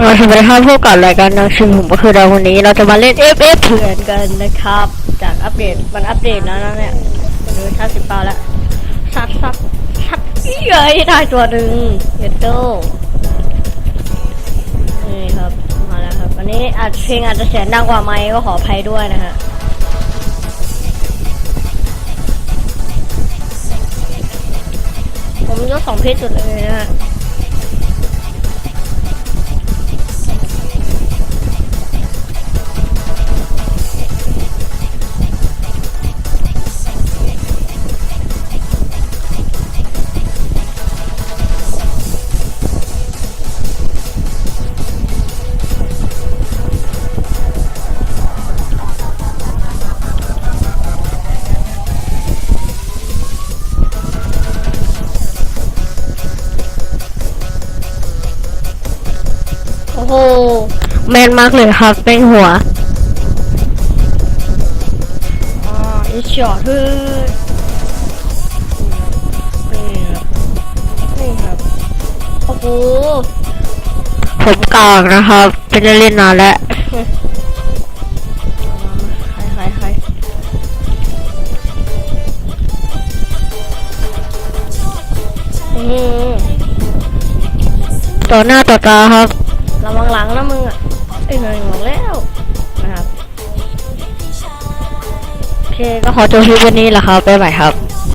เราสวัสดีครับพวกกับรายการนังชิมผมก็คือเราวันนี้เราจะมาเล่น FF เถื่อนกันนะครับ จากอัปเดตมันอัปเดตแล้วนะเนี่ยดูชาสิบปาแล้วซัดซัดซัดเย้ยได้ตัวหนึ่งเยดโดนี่ครับมาแล้วครับวันนี้อาจเพลงอาจจะเสียงดังกว่าไมค์ก็ขออภัยด้วยนะฮะผมยกสองเพจจุดเลยนะฮะ โอ้โหแมนมากเลยครับเป็นหัวอ่าอีกช็อตคือนี่ครับนี่ครับโอ้โหผมกากนะครับเป็นเล่นนานแล้วใครใครใครอืมต่อหน้าต่อตาครับ ระวังหลังนะมึงอะไอ้ยเงยบอกแล้วนะครับ โอเคก็ขอจบคลิปวันนี้แหละครับ บ๊ายบายครับ